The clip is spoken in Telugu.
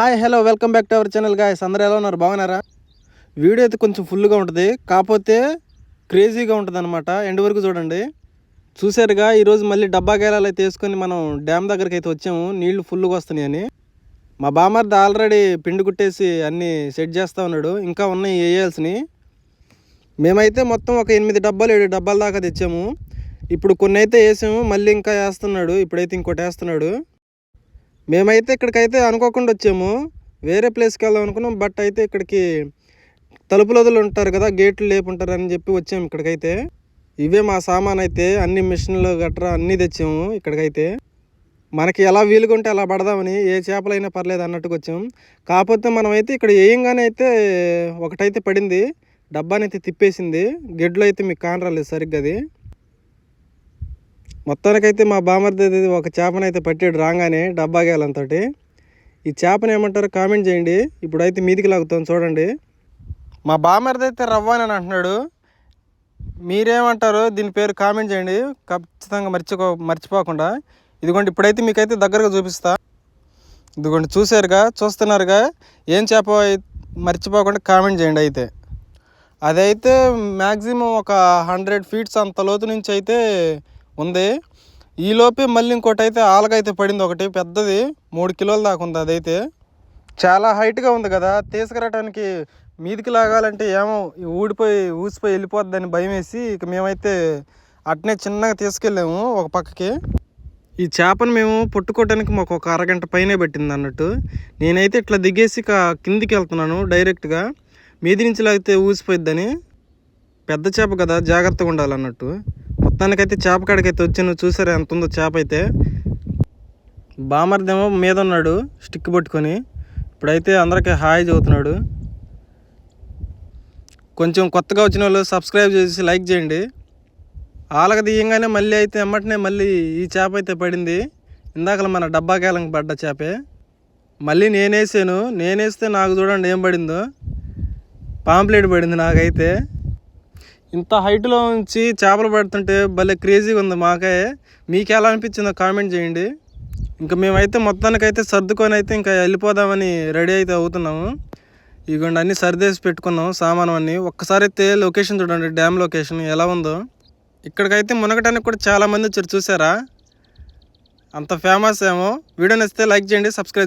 Hi hello welcome back to our channel guys అందరూ ఎలా ఉన్నారు? బాగున్నారా? వీడియో అయితే కొంచెం ఫుల్గా ఉంటుంది. కాకపోతే క్రేజీగా ఉంటుంది అనమాట ఎండ్ వరకు చూడండి. చూసారుగా ఈరోజు మళ్ళీ డబ్బా గేలాలు అయితే వేసుకొని మనం డ్యామ్ దగ్గరికి అయితే వచ్చాము. నీళ్ళు ఫుల్గా వస్తున్నాయని మా బామర్ది ఆల్రెడీ పిండి కుట్టేసి అన్నీ సెట్ చేస్తూ ఉన్నాడు. ఇంకా ఉన్నాయి వేయాల్సినవి మేమైతే మొత్తం ఒక ఎనిమిది డబ్బాలు ఏడు డబ్బాల దాకా తెచ్చాము. ఇప్పుడు కొన్ని అయితే వేసాము. మళ్ళీ ఇంకా వేస్తున్నాడు. ఇప్పుడైతే ఇంకోటి వేస్తున్నాడు. మేమైతే ఇక్కడికైతే అనుకోకుండా వచ్చాము. వేరే ప్లేస్కి వెళ్దాం అనుకున్నాం. బట్ అయితే ఇక్కడికి తలుపుల వదులు ఉంటారు కదా గేట్లు లేపుంటారు అని చెప్పి వచ్చాము ఇక్కడికైతే. ఇవే మా సామాన్ అయితే అన్ని మిషన్లు గట్రా అన్నీ తెచ్చాము ఇక్కడికైతే. మనకి ఎలా వీలుగా ఉంటే అలా పడదామని ఏ చేపలైనా పర్లేదు అన్నట్టుకు వచ్చాము. కాకపోతే మనమైతే ఇక్కడ వేయంగానే అయితే ఒకటైతే పడింది. డబ్బానైతే తిప్పేసింది. గెడ్లు అయితే మీకు కానరాలేదు సరిగ్గా అది. మొత్తానికైతే మా బామర్ది ఒక చేపనైతే పట్టాడు రాగానే డబ్బా గేలంతో ఈ చేపను ఏమంటారో కామెంట్ చేయండి. ఇప్పుడైతే మీదికి లాగుతాం చూడండి. మా బామర్ది అయితే రవ్వ అని అంటున్నాడు. మీరేమంటారో దీని పేరు కామెంట్ చేయండి. ఖచ్చితంగా మర్చిపో మర్చిపోకుండా. ఇదిగోండి ఇప్పుడైతే మీకైతే దగ్గరగా చూపిస్తా. ఇదిగోండి చూసారుగా చూస్తున్నారుగా. ఏం చేప మర్చిపోకుండా కామెంట్ చేయండి అయితే. అదైతే మ్యాక్సిమం ఒక హండ్రెడ్ ఫీట్స్ అంత లోతు నుంచి అయితే ఉంది. ఈలోపే మళ్ళీ ఇంకోటి అయితే ఆలకైతే పడింది ఒకటి పెద్దది మూడు కిలోల దాకా ఉంది అదైతే. చాలా హైట్గా ఉంది కదా తీసుకురావడానికి మీదికి లాగాలంటే ఏమో ఊడిపోయి ఊసిపోయి వెళ్ళిపోద్దని భయం వేసి ఇక మేమైతే అట్నే చిన్నగా తీసుకెళ్ళాము ఒక పక్కకి. ఈ చేపను మేము పుట్టుకోవడానికి మాకు ఒక అరగంట పైనే పెట్టింది అన్నట్టు. నేనైతే ఇట్లా దిగేసి ఇక కిందికి వెళ్తున్నాను డైరెక్ట్గా మీది నుంచి లాగితే ఊసిపోయిద్దని. పెద్ద చేప కదా జాగ్రత్తగా ఉండాలన్నట్టు. మొత్తానికైతే చేప కాడికైతే వచ్చాను చూసారు ఎంత ఉందో చేప అయితే? బామర్దేమో మీద ఉన్నాడు స్టిక్ పట్టుకొని. ఇప్పుడైతే అందరికీ హాయ్ చదువుతున్నాడు. కొంచెం కొత్తగా వచ్చిన వాళ్ళు సబ్స్క్రైబ్ చేసి లైక్ చేయండి. ఆలక దియ్యంగానే మళ్ళీ అయితే ఎమ్మటనే మళ్ళీ ఈ చేప అయితే పడింది. ఇందాకల మన డబ్బా కేలం పడ్డ చేపే. మళ్ళీ నేనేసాను నేనేస్తే నాకు చూడండి ఏం పడిందో. పాంప్లెట్ పడింది నాకైతే. ఇంత హైట్లో ఉంచి చేపలు పడుతుంటే భలే క్రేజీగా ఉంది మాకే. మీకు ఎలా అనిపించిందో కామెంట్ చేయండి. ఇంకా మేమైతే మొత్తానికైతే సర్దుకొని అయితే ఇంకా వెళ్ళిపోదామని రెడీ అయితే అవుతున్నాము. ఇగోండి అన్నీ సర్దేసి పెట్టుకున్నాం సామాను అన్నీ ఒక్కసారి అయితే లొకేషన్ చూడండి డ్యామ్ లొకేషన్ ఎలా ఉందో. ఇక్కడికైతే మునగటానికి కూడా చాలామంది వచ్చారు చూసారా? అంత ఫేమస్ ఏమో. వీడియో నచ్చితే లైక్ చేయండి సబ్స్క్రైబ్